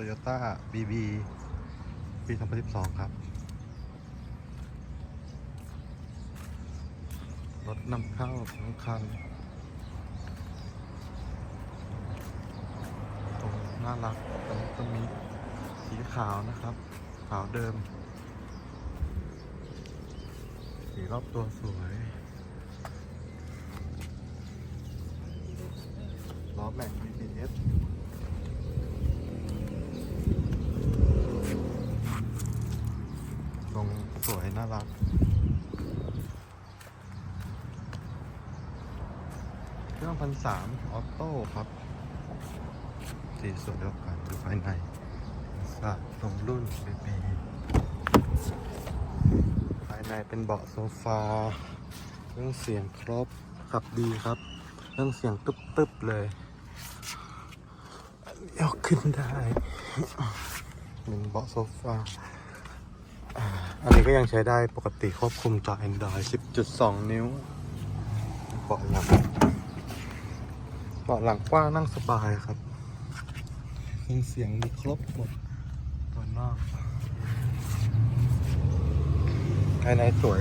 Toyota BB ปี 2012 ครับ รถนำเข้าทั้งคัน ตรงน่ารักตรงนี้ก็มีสีขาวนะครับ ขาวเดิม สีรอบตัวสวยล้อแม็ก BBS สวย น่ารัก เครื่องพันสามออโต้ครับ สีสวยเดียวกันดูภายในสะตรงรุ่นเบบีภายในเป็นเบาะโซฟา เครื่องเสียงครบ ขับดีครับ เครื่องเสียงตึ๊บๆเลยอันนี้เอาขึ้นได้ เป็นเบาะโซฟา อันนี้ก็ยังใช้ได้ปกติควบคุมจอ Android 10.2 นิ้วเบาะหลังเบาะหลังกว้างนั่งสบายครับเครื่องเสียงมีครบหมดตัวนอกภายในสวย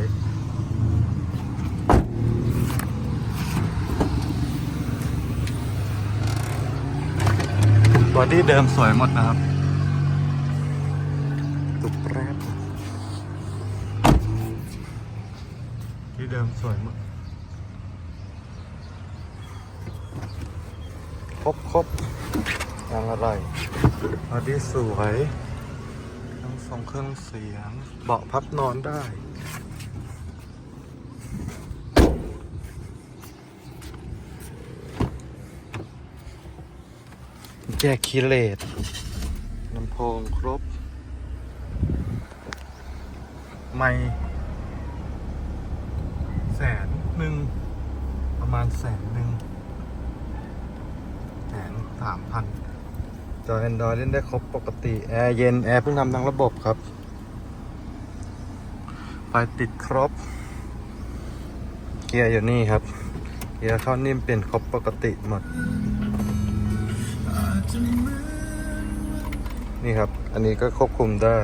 บอดี้เดิมสวยหมดนะครับ ที่เดิมสวยหมดครบครบยางอะไรบอดี้สวยทั้งสองเครื่องเสียง เบาะพับนอนได้แจกคีเลตลำโพงครบ ไม่ หนึ่งประมาณแสนหนึ่งแสนสามพันจอ Android เล่นได้ครบปกติ แอร์เย็น แอร์เพิ่งทำทั้งระบบครับไฟติดครบ เกียร์อยู่นี่ครับ เกียร์เข้านิ่มเป็นครบปกติหมด นี่ครับ อันนี้ก็ควบคุมได้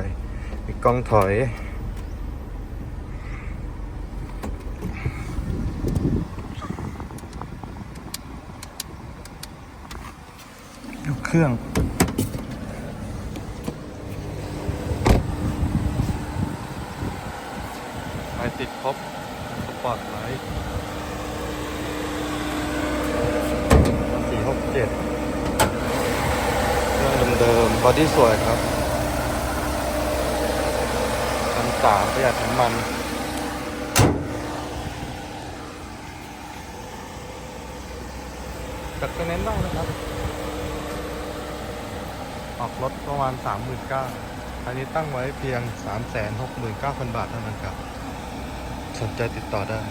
มีกล้องถอย ยกเค รื่อง ไฟติดครบสปอร์ตไลท์สี่หกเจ็ดเครื่องเดิมๆบอดี้สวยครับพันสามประหยัดน้ำมันจัดไปเน้นได้นะครับ อกรถประมาณ 39,000อันนี้ตั้งไว้เพียง 369,000 บาทเท่านั้นครับ สนใจติดต่อได้